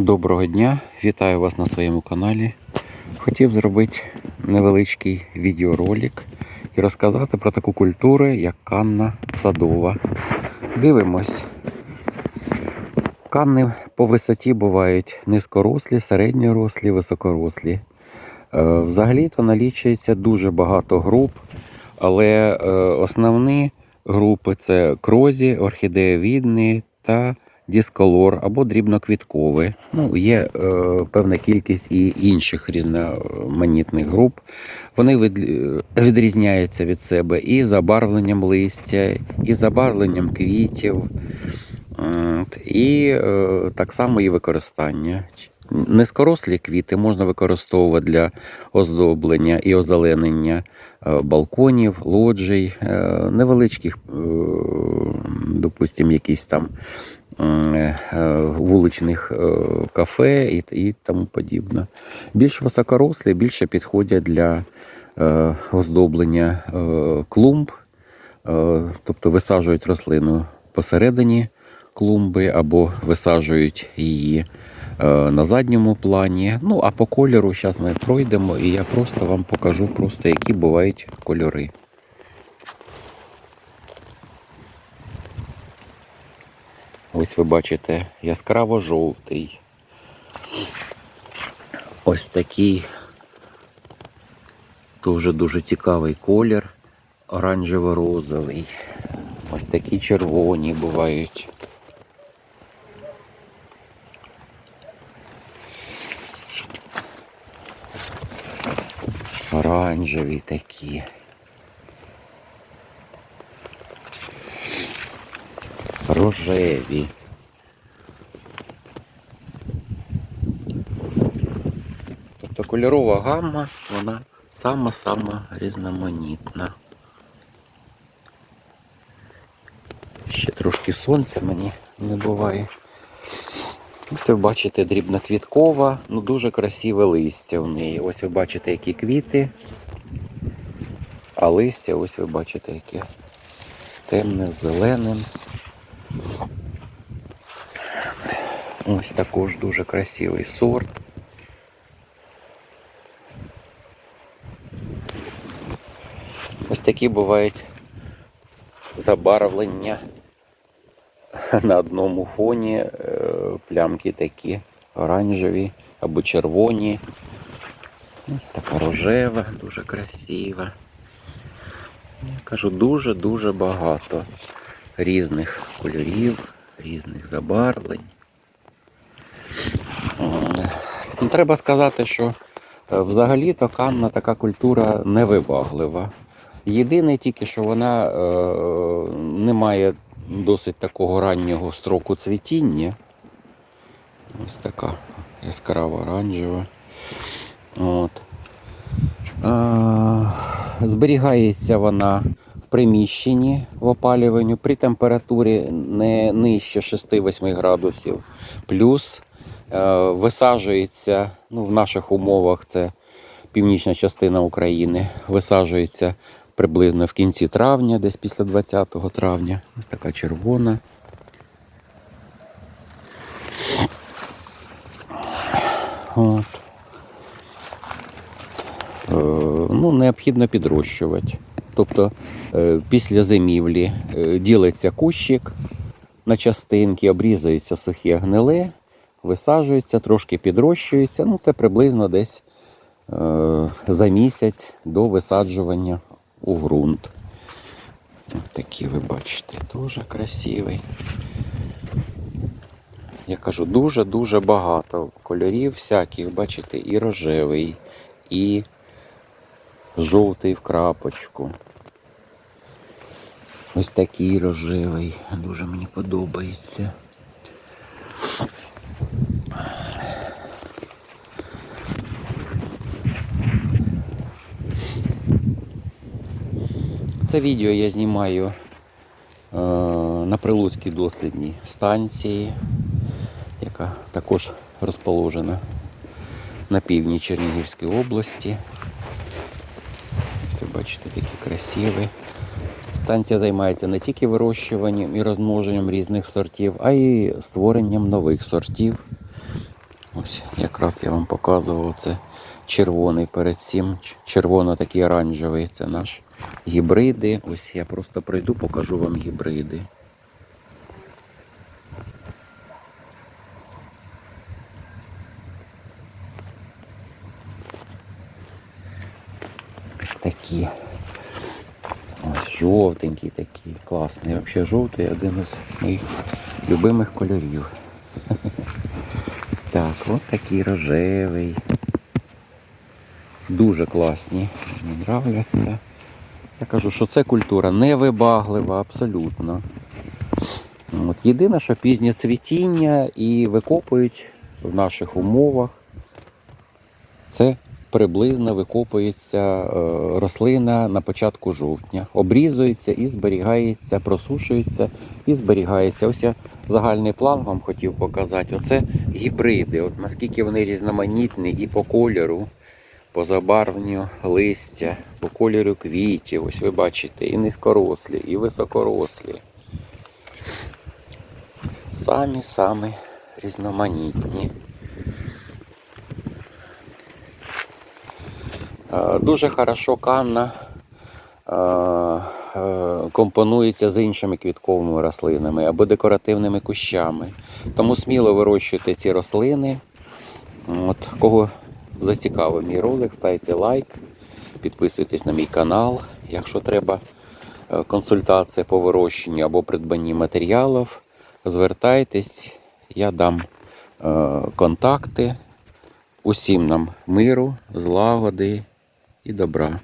Доброго дня, вітаю вас на своєму каналі. Хотів зробити невеличкий відеоролик і розказати про таку культуру, як канна садова. Дивимось. Канни по висоті бувають низькорослі, середньорослі, високорослі. Е, Взагалі-то налічується дуже багато груп, але е, основні групи це крозі, орхідеєвідні та дисколор або дрібноквіткові. Ну, є е, певна кількість і інших різноманітних груп. Вони від, відрізняються від себе і забарвленням листя, і забарвленням квітів, і е, так само і використання. Низькорослі квіти можна використовувати для оздоблення і озеленення е, балконів, лоджій, е, невеличких, е, допустимо, якісь там е, вуличних е, кафе і, і тому подібне. Більш високорослі більше підходять для е, оздоблення е, клумб, е, тобто висаджують рослину посередині клумби або висаджують її е, на задньому плані. Ну а по кольору зараз ми пройдемо і я просто вам покажу, просто які бувають кольори. Ось ви бачите яскраво жовтий. Ось такий дуже дуже цікавий колір, оранжево-розовий. Ось такі червоні бувають. Оранжеві такі. Рожеві. Тобто кольорова гамма, вона сама-сама різноманітна. Ще трошки сонця мені не буває. Ось ви бачите дрібноквіткова, ну дуже красиве листя в неї. Ось ви бачите, які квіти. А листя, ось ви бачите, яке темне, з зеленим. Ось також дуже красивий сорт. Ось такі бувають забарвлення на одному фоні е, плямки такі оранжеві або червоні. Ось така рожева, дуже красива. Я кажу, дуже-дуже багато різних кольорів, різних забарвлень. Е, ну, Треба сказати, що е, взагалі-то канна така культура невибаглива. Єдине тільки, що вона е, не має досить такого раннього строку цвітіння. Ось така яскрава оранжева. От. А, зберігається вона в приміщенні в опалюванні при температурі не нижче 6-8 градусів. Плюс е, висаджується, ну, в наших умовах це північна частина України, висаджується приблизно в кінці травня, десь після 20 травня. Ось така червона. От. Е, ну, необхідно підрощувати. Тобто е, після зимівлі е, ділиться кущик на частинки, обрізується сухе гниле, висаджується, трошки підрощується. Ну, це приблизно десь е, за місяць до висаджування у ґрунт. Ось такі ви бачите, дуже красивий. Я кажу, дуже-дуже багато кольорів всяких, бачите, і рожевий, і жовтий в крапочку. Ось такий рожевий, дуже мені подобається. Це відео я знімаю е, на Прилуцькій дослідній станції, яка також розположена на півдні Чернігівської області. Ви бачите, такі красиві. Станція займається не тільки вирощуванням і розмноженням різних сортів, а й створенням нових сортів. Ось якраз я вам показував це червоний перед цим. Червоно такий оранжевий. Це наш гібриди. Ось я просто пройду, покажу вам гібриди. Ось такі. Ось жовтенький такий, класний. Взагалі жовтий один із моїх любимих кольорів. Так, от такий рожевий. Дуже класні. Мені нравляться. Я кажу, що це культура невибаглива абсолютно. От, єдине, що пізнє цвітіння і викопують в наших умовах. Це приблизно викопується е, рослина на початку жовтня. Обрізується і зберігається, просушується і зберігається. Ось я загальний план вам хотів показати. Оце гібриди. От наскільки вони різноманітні і по кольору, по забарвленню листя, по кольору квітів. Ось ви бачите, і низькорослі, і високорослі. Самі-самі різноманітні. Е, Дуже хорошо канна е, е, компонується з іншими квітковими рослинами або декоративними кущами. Тому сміло вирощуйте ці рослини. От, кого зацікавив мій ролик, ставте лайк, підписуйтесь на мій канал. Якщо треба е, консультація по вирощенню або придбанні матеріалів, звертайтесь, я дам е, контакти. Усім нам миру, злагоди і добра.